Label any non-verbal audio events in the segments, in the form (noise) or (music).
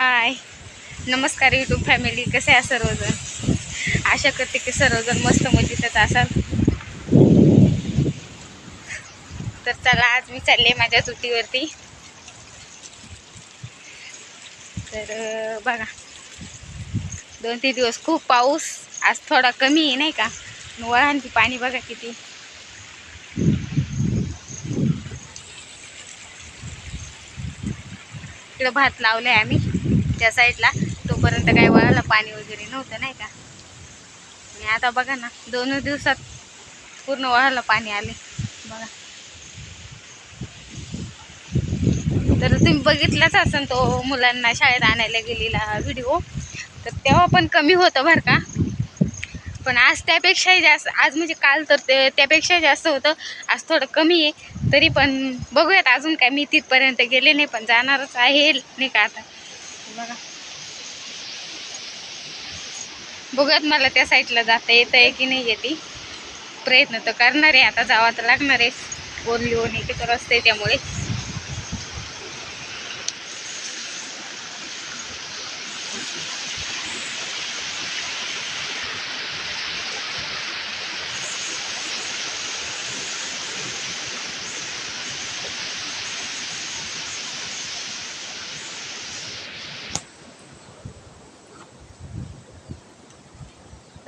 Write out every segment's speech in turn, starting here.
हाय. नमस्कार YouTube family कसे आहे सर्वजण? आशा करते की सर्वजण मस्त मजेतच असाल. तर चला आज मी चालले माझ्या चुटीवरती तर बघा. दोन तीन दिवस खूप पाऊस आज थोडा कमी आहे नाही का? वळांची पाणी बघा किती. इकडं भात लावलंय आम्ही. त्या साईडला. तोपर्यंत काय वळाला पाणी वगैरे नव्हतं नाही का? आणि आता बघा ना दोन दिवसात पूर्ण वळाला पाणी आले. बघा. तर तुम्ही बघितलाच असेल तो मुलांना शाळेत आणायला गेलेला व्हिडिओ. तर तेव्हा पण कमी होतं बरं का. पण आज त्यापेक्षाही जास्त आज म्हणजे काल तर ते त्यापेक्षा जास्त होतं. आज थोडं कमी आहे. तरी पण बघूयात अजून काय मी तिथपर्यंत गेले नाही पण जाणारच आहे नाही का आता. बघा. बघत मला त्या साईडला जाता येत आहे की नाही येते प्रयत्न तर करणार आहे. आता जावा तर लागणार आहे. ओरली ओढणी की तर असते त्यामुळे.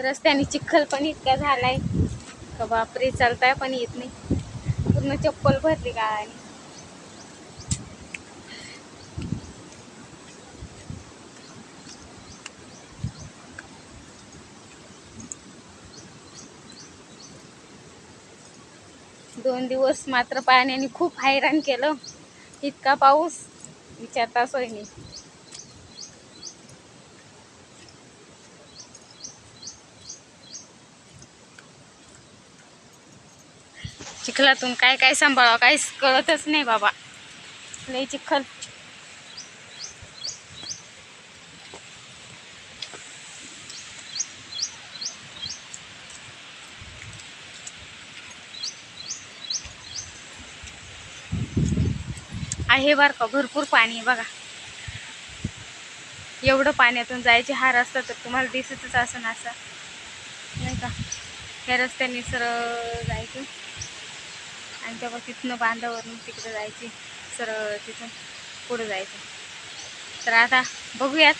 रस्त्याने चिखल पण इतका झालाय. का बापरे चालताय पण येत नाही. पूर्ण चप्पल भरली गाळाने. दोन दिवस मात्र पाण्याने खूप हैराण केलं. इतका पाऊस. विचारता सोय चिखलातून काय काय सांभाळावं काहीच कळतच नाही बाबा. लय चिखल. आहे बर का भरपूर पाणी आहे बघा. एवढं पाण्यातून जायचे हा रस्ता तर तुम्हाला दिसतच असं असं. नाही का? ह्या रस्त्याने सरळ जायचं. आणि तेव्हा तिथनं बांधावरून तिकडं जायची सरळ तिथून पुढं जायचं. तर आता बघूयात.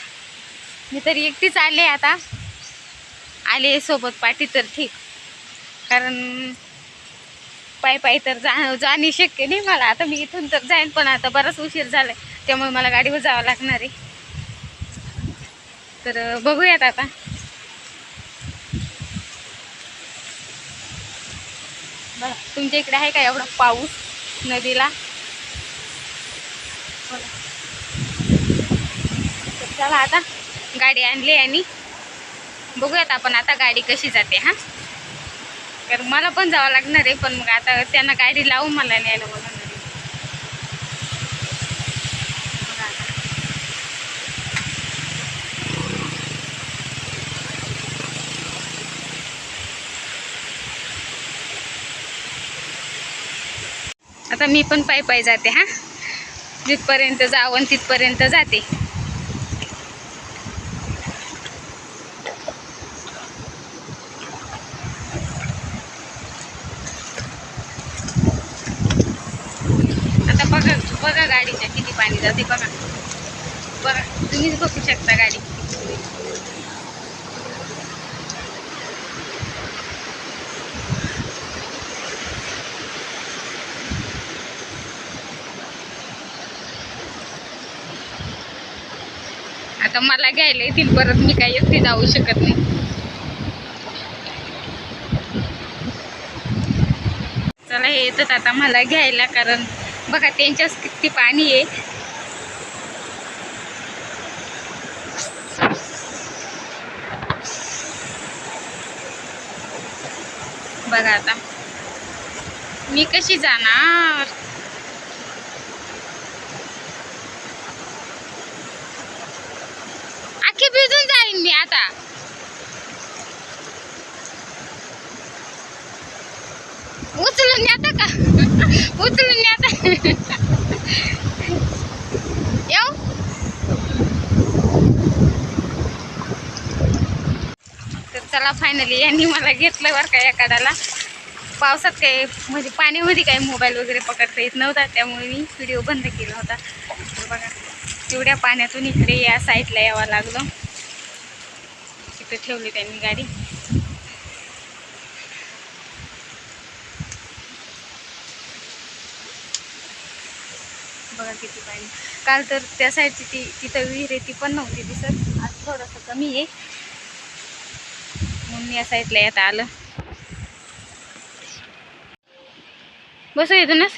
मी तरी एकटीच आले आता. आले सोबत पाठी तर ठीक. कारण पायी पायी तर जा जाणे शक्य नाही मला. आता मी इथून तर जाईन पण आता बराच उशीर झालाय. त्यामुळे मला गाडीवर जावं लागणार आहे. तर बघूयात आता. बघा तुमच्या इकडे आहे का एवढा पाऊस नदीला? चला आता गाडी आणली आणि बघूयात आपण आता गाडी कशी जाते हां? तर मला पण जावं लागणार आहे पण मग आता त्यांना गाडी लावून मला न्यायला म्हणून. आता मी पण पायी पायी जाते हा. जिथपर्यंत जावं तिथपर्यंत जाते. आता बघा बघा गाडीच्या किती पाणी जाते बघा. बघा तुम्हीच बघू शकता गाडी आता मला घ्यायला येतील परत मी काही एकटी जाऊ शकत नाही. चला हे येतात आता मला घ्यायला कारण बघा त्यांच्याच किती पाणी आहे. बघा आता मी कशी जाणार? मी आता. उचलून न्याता का? (laughs) उचलून आता. (laughs) येऊ. तर चला फायनली यांनी मला घेतलं बरं का एखाद्याला. पावसात काही म्हणजे पाण्यामध्ये काही मोबाईल वगैरे पकडता येत नव्हता त्यामुळे मी व्हिडिओ बंद केला होता. बघा एवढ्या पाण्यातून इकडे या साईडला यावं लागलं. तिथे ठेवली त्यांनी गाडी. बघा किती पाणी. काल तर त्या साईडची ती तिथं विहीर आहे ती पण नव्हती दिसत. आज थोडंसं कमी आहे. म्हणून या साईडला येता आलं. बसू इथूनच.